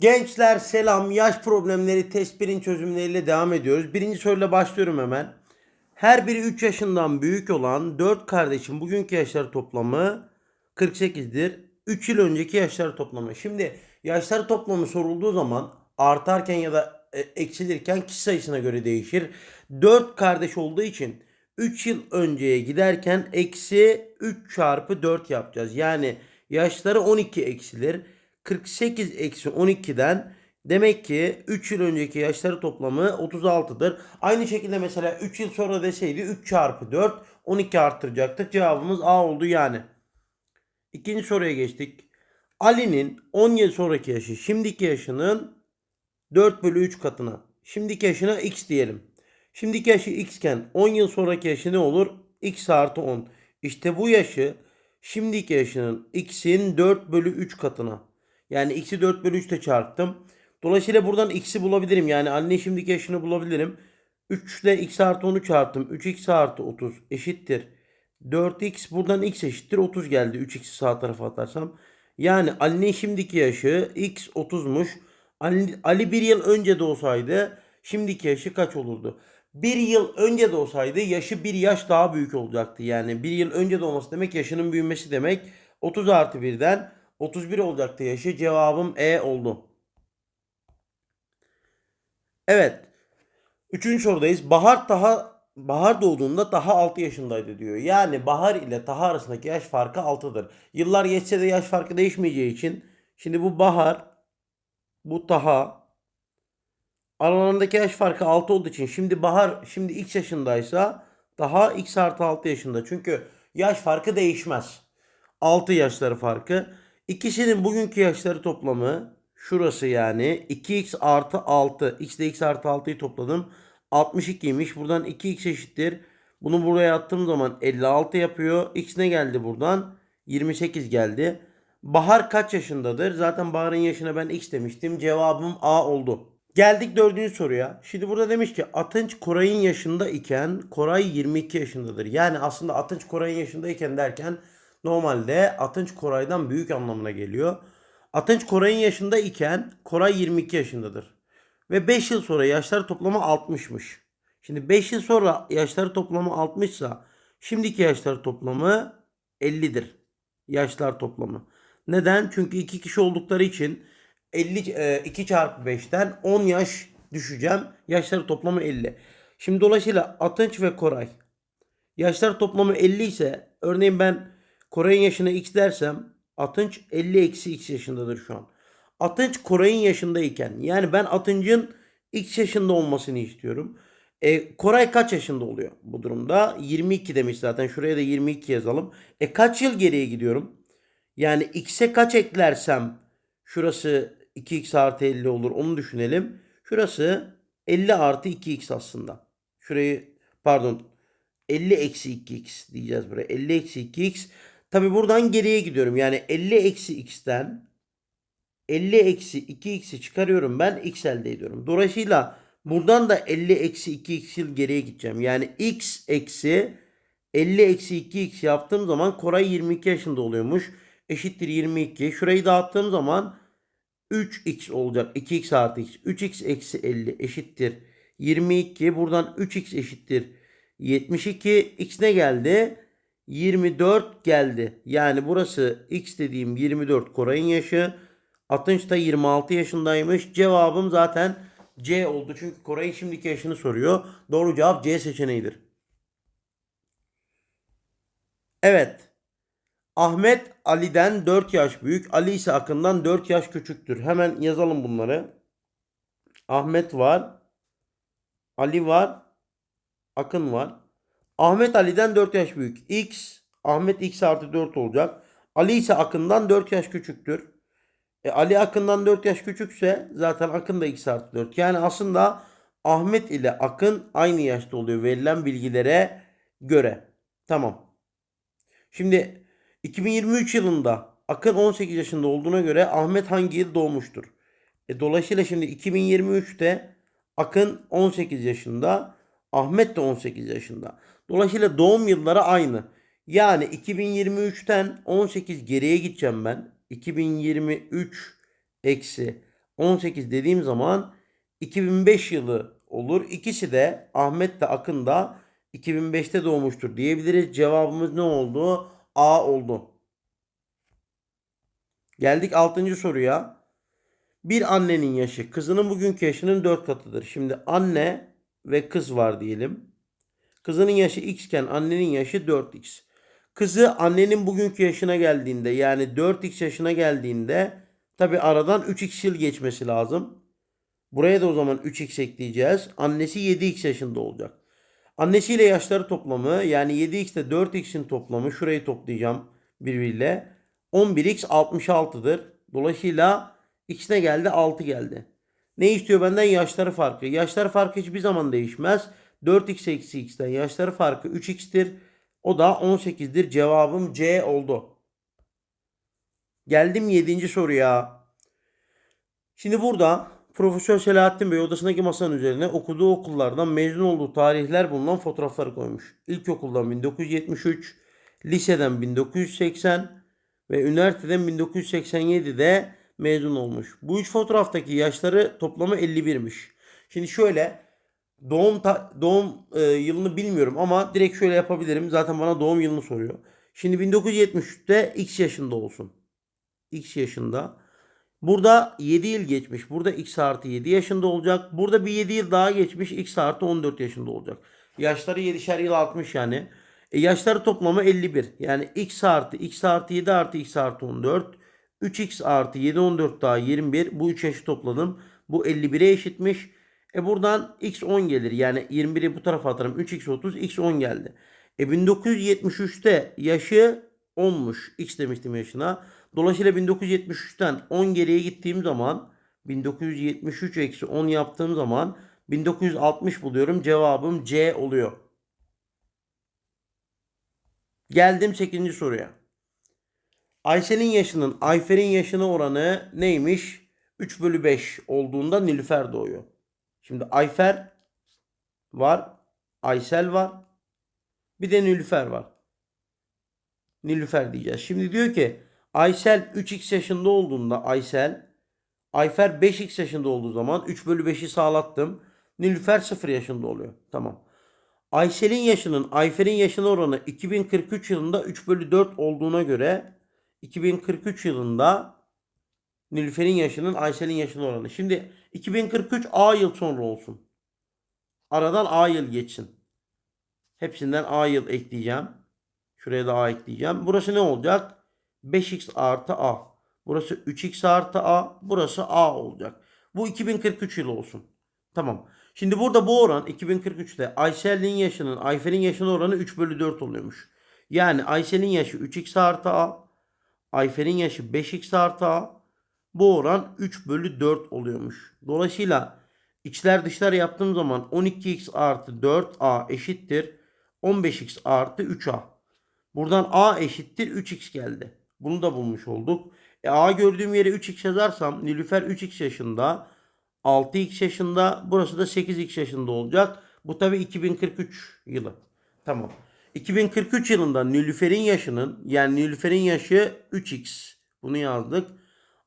Gençler selam. Yaş problemleri test 1'in çözümleriyle devam ediyoruz. Birinci soruyla başlıyorum hemen. Her biri 3 yaşından büyük olan 4 kardeşin bugünkü yaşları toplamı 48'dir. 3 yıl önceki yaşları toplamı. Şimdi yaşları toplamı sorulduğu zaman artarken ya da e, eksilirken kişi sayısına göre değişir. 4 kardeş olduğu için 3 yıl önceye giderken eksi 3 çarpı 4 yapacağız. Yani yaşları 12 eksilir. 48 eksi 12'den demek ki 3 yıl önceki yaşları toplamı 36'dır. Aynı şekilde mesela 3 yıl sonra deseydi 3 çarpı 4 12 arttıracaktık. Cevabımız A oldu yani. İkinci soruya geçtik. Ali'nin 10 yıl sonraki yaşı şimdiki yaşının 4 bölü 3 katına. Şimdiki yaşına x diyelim. Şimdiki yaşı x iken 10 yıl sonraki yaşı ne olur? x artı 10. İşte bu yaşı şimdiki yaşının x'in 4 bölü 3 katına. Yani x'i 4 bölü 3 ile çarptım. Dolayısıyla buradan x'i bulabilirim. Yani Ali'nin şimdiki yaşını bulabilirim. 3 ile x artı 10'u çarptım. 3x artı 30 eşittir. 4x buradan x eşittir 30 geldi. 3x'i sağ tarafa atarsam. Yani Ali'nin şimdiki yaşı x 30'muş. Ali, Ali bir yıl önce de olsaydı şimdiki yaşı kaç olurdu? Bir yıl önce de olsaydı yaşı bir yaş daha büyük olacaktı. Yani bir yıl önce de olması demek yaşının büyümesi demek. 30 artı 1'den 31 olacaktı yaşı. Cevabım E oldu. Evet. Üçüncü sorudayız. Bahar daha Bahar doğduğunda Taha 6 yaşındaydı diyor. Yani Bahar ile Taha arasındaki yaş farkı 6'dır. Yıllar geçse de yaş farkı değişmeyeceği için şimdi bu Bahar, bu Taha aralarındaki yaş farkı 6 olduğu için şimdi Bahar şimdi x yaşındaysa Taha x artı 6 yaşında. Çünkü yaş farkı değişmez. 6 yaşları farkı. İkisinin bugünkü yaşları toplamı şurası yani 2x artı 6. x ile x artı 6'yı topladım. 62'ymiş. Buradan 2x eşittir. Bunu buraya attığım zaman 56 yapıyor. X ne geldi buradan? 28 geldi. Bahar kaç yaşındadır? Zaten Bahar'ın yaşına ben x demiştim. Cevabım A oldu. Geldik dördüncü soruya. Şimdi burada demiş ki Atınç Koray'ın yaşında iken Koray 22 yaşındadır. Yani aslında Atınç Koray'ın yaşında iken derken normalde Atınç Koray'dan büyük anlamına geliyor. Atınç Koray'ın yaşında iken Koray 22 yaşındadır. Ve 5 yıl sonra yaşları toplamı 60'mış. Şimdi 5 yıl sonra yaşları toplamı 60 ise şimdiki yaşları toplamı 50'dir. Yaşlar toplamı. Neden? Çünkü iki kişi oldukları için 50 e, 2 çarpı 5'ten 10 yaş düşeceğim. Yaşları toplamı 50. Şimdi dolayısıyla Atınç ve Koray yaşlar toplamı 50 ise örneğin ben Koray'ın yaşına x dersem Atınç 50 eksi x yaşındadır şu an. Atınç Koray'ın yaşındayken yani ben Atınç'ın x yaşında olmasını istiyorum. E, Koray kaç yaşında oluyor bu durumda? 22 demiş zaten. Şuraya da 22 yazalım. E kaç yıl geriye gidiyorum? Yani x'e kaç eklersem şurası 2x artı 50 olur. Onu düşünelim. Şurası 50 artı 2x aslında. Şurayı pardon 50 eksi 2x diyeceğiz buraya. 50 eksi 2x. Tabi buradan geriye gidiyorum. Yani 50 eksi x'ten 50 eksi 2x'i çıkarıyorum ben x elde ediyorum. Dolayısıyla buradan da 50 eksi 2x yıl geriye gideceğim. Yani x eksi 50 eksi 2x yaptığım zaman Koray 22 yaşında oluyormuş. Eşittir 22. Şurayı dağıttığım zaman 3x olacak. 2x artı x. 3x eksi 50 eşittir 22. Buradan 3x eşittir 72. x ne geldi? 24 geldi. Yani burası x dediğim 24 Koray'ın yaşı. Atınç da 26 yaşındaymış. Cevabım zaten C oldu. Çünkü Koray'ın şimdiki yaşını soruyor. Doğru cevap C seçeneğidir. Evet. Ahmet Ali'den 4 yaş büyük. Ali ise Akın'dan 4 yaş küçüktür. Hemen yazalım bunları. Ahmet var. Ali var. Akın var. Ahmet Ali'den 4 yaş büyük. X Ahmet X artı 4 olacak. Ali ise Akın'dan 4 yaş küçüktür. E, Ali Akın'dan 4 yaş küçükse zaten Akın da X artı 4. Yani aslında Ahmet ile Akın aynı yaşta oluyor verilen bilgilere göre. Tamam. Şimdi 2023 yılında Akın 18 yaşında olduğuna göre Ahmet hangi yıl doğmuştur? E, dolayısıyla şimdi 2023'te Akın 18 yaşında, Ahmet de 18 yaşında. Dolayısıyla doğum yılları aynı. Yani 2023'ten 18 geriye gideceğim ben. 2023 eksi 18 dediğim zaman 2005 yılı olur. İkisi de Ahmet de Akın da 2005'te doğmuştur diyebiliriz. Cevabımız ne oldu? A oldu. Geldik 6. soruya. Bir annenin yaşı kızının bugünkü yaşının 4 katıdır. Şimdi anne ve kız var diyelim. Kızının yaşı x iken annenin yaşı 4x. Kızı annenin bugünkü yaşına geldiğinde yani 4x yaşına geldiğinde tabi aradan 3x yıl geçmesi lazım. Buraya da o zaman 3x ekleyeceğiz. Annesi 7x yaşında olacak. Annesiyle yaşları toplamı yani 7x ile 4x'in toplamı şurayı toplayacağım birbiriyle. 11x 66'dır. Dolayısıyla x ne geldi? 6 geldi. Ne istiyor benden? Yaşları farkı. Yaşları farkı hiçbir zaman değişmez. 4x eksi x'ten yaşları farkı 3x'tir. O da 18'dir. Cevabım C oldu. Geldim 7. soruya. Şimdi burada Profesör Selahattin Bey odasındaki masanın üzerine okuduğu okullardan mezun olduğu tarihler bulunan fotoğrafları koymuş. İlkokuldan 1973, liseden 1980 ve üniversiteden 1987'de mezun olmuş. Bu üç fotoğraftaki yaşları toplamı 51'miş. Şimdi şöyle doğum ta- doğum e, yılını bilmiyorum ama direkt şöyle yapabilirim. Zaten bana doğum yılını soruyor. Şimdi 1973'te X yaşında olsun. X yaşında. Burada 7 yıl geçmiş. Burada X artı 7 yaşında olacak. Burada bir 7 yıl daha geçmiş. X artı 14 yaşında olacak. Yaşları 7'şer yıl artmış yani. E yaşları toplamı 51. Yani X artı X artı 7 artı X artı 14. 3X artı 7 14 daha 21. Bu 3 yaşı topladım. Bu 51'e eşitmiş. E buradan X 10 gelir. Yani 21'i bu tarafa atarım. 3X 30. X 10 geldi. E 1973'te yaşı 10'muş. X demiştim yaşına. Dolayısıyla 1973'ten 10 geriye gittiğim zaman 1973 eksi 10 yaptığım zaman 1960 buluyorum. Cevabım C oluyor. Geldim 8. soruya. Ayşe'nin yaşının Ayfer'in yaşına oranı neymiş? 3 bölü 5 olduğunda Nilüfer doğuyor. Şimdi Ayfer var. Aysel var. Bir de Nilüfer var. Nilüfer diyeceğiz. Şimdi diyor ki Aysel 3x yaşında olduğunda Aysel Ayfer 5x yaşında olduğu zaman 3 bölü 5'i sağlattım. Nilüfer 0 yaşında oluyor. Tamam. Aysel'in yaşının Ayfer'in yaşına oranı 2043 yılında 3 bölü 4 olduğuna göre 2043 yılında Nilüfer'in yaşının Aysel'in yaşına oranı. Şimdi 2043 A yıl sonra olsun. Aradan A yıl geçsin. Hepsinden A yıl ekleyeceğim. Şuraya da A ekleyeceğim. Burası ne olacak? 5x artı A. Burası 3x artı A. Burası A olacak. Bu 2043 yılı olsun. Tamam. Şimdi burada bu oran 2043'te Aysel'in yaşının Ayfer'in yaşına oranı 3 bölü 4 oluyormuş. Yani Aysel'in yaşı 3x artı A. Ayfer'in yaşı 5x artı A. Bu oran 3 bölü 4 oluyormuş. Dolayısıyla içler dışlar yaptığım zaman 12x artı 4a eşittir 15x artı 3a. Buradan a eşittir 3x geldi. Bunu da bulmuş olduk. E, a gördüğüm yere 3x yazarsam Nilüfer 3x yaşında. 6x yaşında. Burası da 8x yaşında olacak. Bu tabi 2043 yılı. Tamam. 2043 yılında Nilüfer'in yaşının yani Nilüfer'in yaşı 3x. Bunu yazdık.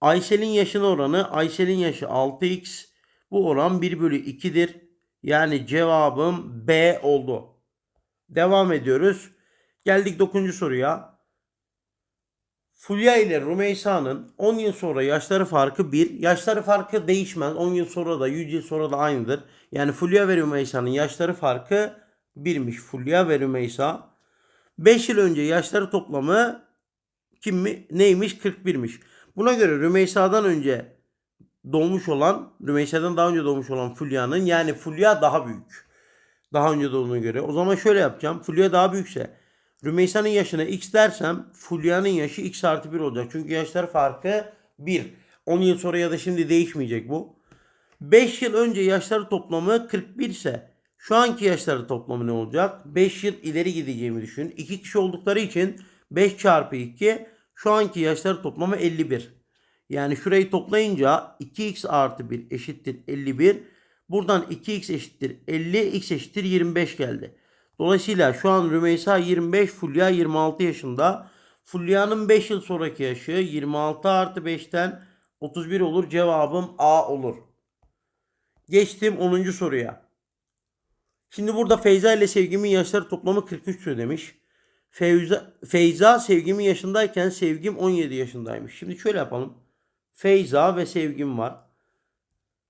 Aysel'in yaşına oranı Aysel'in yaşı 6x. Bu oran 1 bölü 2'dir. Yani cevabım B oldu. Devam ediyoruz. Geldik 9. soruya. Fulya ile Rümeysa'nın 10 yıl sonra yaşları farkı 1. Yaşları farkı değişmez. 10 yıl sonra da 100 yıl sonra da aynıdır. Yani Fulya ve Rümeysa'nın yaşları farkı 1'miş. Fulya ve Rümeysa. 5 yıl önce yaşları toplamı kim mi? Neymiş? 41'miş. Buna göre Rümeysa'dan önce doğmuş olan, Rümeysa'dan daha önce doğmuş olan Fulya'nın yani Fulya daha büyük. Daha önce doğduğuna göre. O zaman şöyle yapacağım. Fulya daha büyükse Rümeysa'nın yaşına x dersem Fulya'nın yaşı x artı 1 olacak. Çünkü yaşlar farkı 1. 10 yıl sonra ya da şimdi değişmeyecek bu. 5 yıl önce yaşları toplamı 41 ise şu anki yaşları toplamı ne olacak? 5 yıl ileri gideceğimi düşün. 2 kişi oldukları için 5 çarpı 2 şu anki yaşları toplamı 51. Yani şurayı toplayınca 2x artı 1 eşittir 51. Buradan 2x eşittir 50, x eşittir 25 geldi. Dolayısıyla şu an Rümeysa 25, Fulya 26 yaşında. Fulya'nın 5 yıl sonraki yaşı 26 artı 5'ten 31 olur. Cevabım A olur. Geçtim 10. soruya. Şimdi burada Feyza ile Sevgim'in yaşları toplamı 43 süre demiş. Feyza, Feyza Sevgim'in yaşındayken Sevgim 17 yaşındaymış. Şimdi şöyle yapalım. Feyza ve Sevgim var.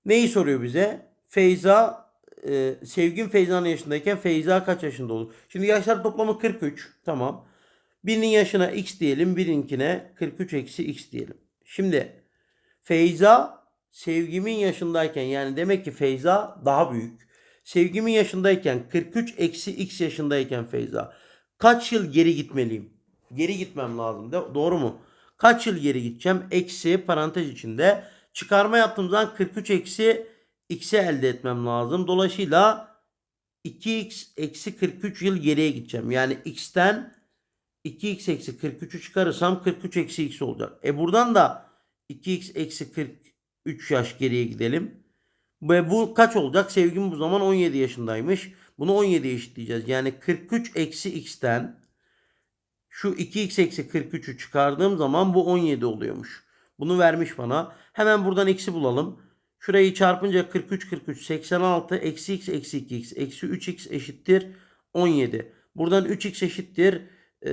Neyi soruyor bize? Feyza e, Sevgim Feyza'nın yaşındayken Feyza kaç yaşında olur? Şimdi yaşlar toplamı 43. Tamam. Birinin yaşına x diyelim. Birinkine 43 eksi x diyelim. Şimdi Feyza Sevgim'in yaşındayken yani demek ki Feyza daha büyük. Sevgimin yaşındayken 43 eksi x yaşındayken Feyza. Kaç yıl geri gitmeliyim? Geri gitmem lazım. De, doğru mu? Kaç yıl geri gideceğim? Eksi parantez içinde. Çıkarma yaptığım zaman 43 eksi x'i elde etmem lazım. Dolayısıyla 2x eksi 43 yıl geriye gideceğim. Yani x'ten 2x eksi 43'ü çıkarırsam 43 eksi x olacak. E buradan da 2x eksi 43 yaş geriye gidelim. Ve bu kaç olacak? Sevgim bu zaman 17 yaşındaymış. Bunu 17'ye eşitleyeceğiz. Yani 43 eksi x'ten şu 2x eksi 43'ü çıkardığım zaman bu 17 oluyormuş. Bunu vermiş bana. Hemen buradan x'i bulalım. Şurayı çarpınca 43 43 86 eksi x eksi 2x eksi 3x eşittir 17. Buradan 3x eşittir e,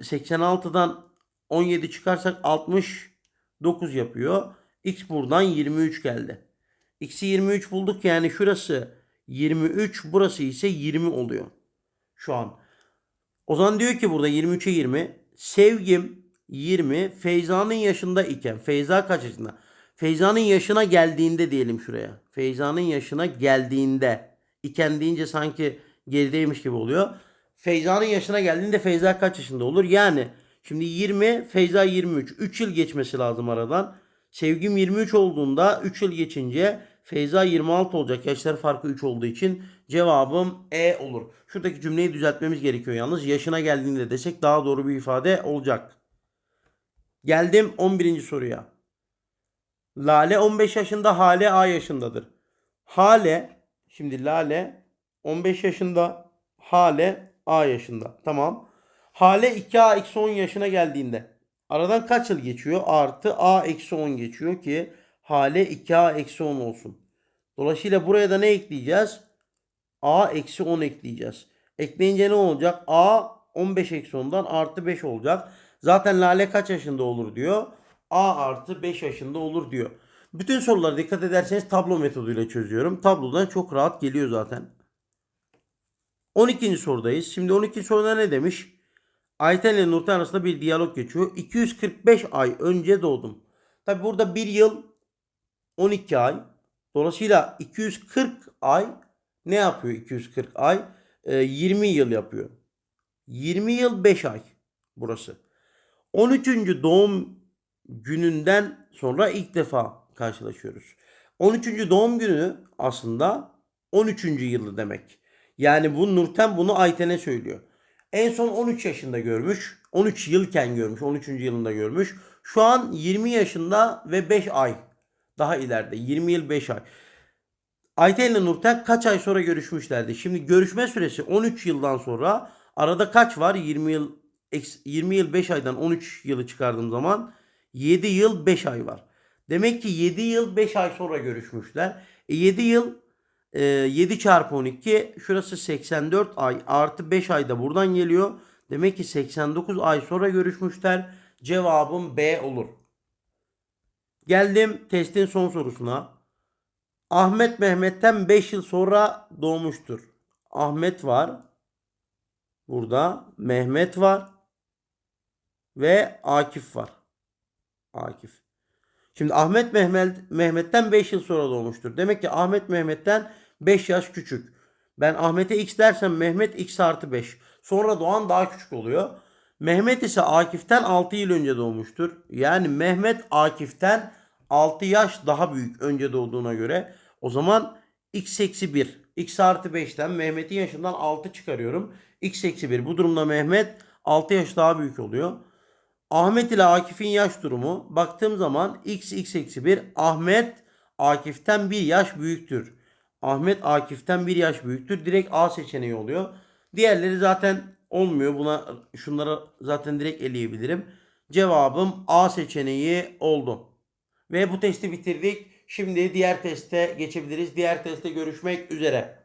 86'dan 17 çıkarsak 69 yapıyor. X buradan 23 geldi. X'i 23 bulduk yani şurası 23 burası ise 20 oluyor. Şu an. O zaman diyor ki burada 23'e 20. Sevgim 20. Feyza'nın yaşında iken. Feyza kaç yaşında? Feyza'nın yaşına geldiğinde diyelim şuraya. Feyza'nın yaşına geldiğinde. iken deyince sanki gerideymiş gibi oluyor. Feyza'nın yaşına geldiğinde Feyza kaç yaşında olur? Yani şimdi 20, Feyza 23. 3 yıl geçmesi lazım aradan. Sevgim 23 olduğunda 3 yıl geçince Feyza 26 olacak. Yaşlar farkı 3 olduğu için cevabım E olur. Şuradaki cümleyi düzeltmemiz gerekiyor yalnız. Yaşına geldiğinde desek daha doğru bir ifade olacak. Geldim 11. soruya. Lale 15 yaşında, Hale A yaşındadır. Hale, şimdi Lale 15 yaşında, Hale A yaşında. Tamam. Hale 2A eksi 10 yaşına geldiğinde aradan kaç yıl geçiyor? Artı A eksi 10 geçiyor ki Hale 2A eksi 10 olsun. Dolayısıyla buraya da ne ekleyeceğiz? A eksi 10 ekleyeceğiz. Ekleyince ne olacak? A 15 eksi 10'dan artı 5 olacak. Zaten Lale kaç yaşında olur diyor. A artı 5 yaşında olur diyor. Bütün sorulara dikkat ederseniz tablo metoduyla çözüyorum. Tablodan çok rahat geliyor zaten. 12. sorudayız. Şimdi 12. soruda ne demiş? Ayten ile Nurten arasında bir diyalog geçiyor. 245 ay önce doğdum. Tabi burada bir yıl 12 ay. Dolayısıyla 240 ay ne yapıyor 240 ay? Ee, 20 yıl yapıyor. 20 yıl 5 ay burası. 13. doğum gününden sonra ilk defa karşılaşıyoruz. 13. doğum günü aslında 13. yılı demek. Yani bu Nurten bunu Ayten'e söylüyor. En son 13 yaşında görmüş. 13 yılken görmüş. 13. yılında görmüş. Şu an 20 yaşında ve 5 ay. Daha ileride. 20 yıl 5 ay. Ayten ile Nurten kaç ay sonra görüşmüşlerdi? Şimdi görüşme süresi 13 yıldan sonra arada kaç var? 20 yıl 20 yıl 5 aydan 13 yılı çıkardığım zaman 7 yıl 5 ay var. Demek ki 7 yıl 5 ay sonra görüşmüşler. E 7 yıl e, 7 çarpı 12 şurası 84 ay artı 5 ay da buradan geliyor. Demek ki 89 ay sonra görüşmüşler. Cevabım B olur. Geldim testin son sorusuna. Ahmet Mehmet'ten 5 yıl sonra doğmuştur. Ahmet var. Burada Mehmet var. Ve Akif var. Akif. Şimdi Ahmet Mehmet Mehmet'ten 5 yıl sonra doğmuştur. Demek ki Ahmet Mehmet'ten 5 yaş küçük. Ben Ahmet'e x dersem Mehmet x artı 5. Sonra doğan daha küçük oluyor. Mehmet ise Akif'ten 6 yıl önce doğmuştur. Yani Mehmet Akif'ten 6 yaş daha büyük önce doğduğuna göre. O zaman x eksi 1. x artı 5'ten Mehmet'in yaşından 6 çıkarıyorum. x eksi 1. Bu durumda Mehmet 6 yaş daha büyük oluyor. Ahmet ile Akif'in yaş durumu baktığım zaman x x eksi 1 Ahmet Akif'ten 1 yaş büyüktür. Ahmet Akif'ten 1 yaş büyüktür. Direkt A seçeneği oluyor. Diğerleri zaten olmuyor. Buna şunlara zaten direkt eleyebilirim. Cevabım A seçeneği oldu. Ve bu testi bitirdik. Şimdi diğer teste geçebiliriz. Diğer teste görüşmek üzere.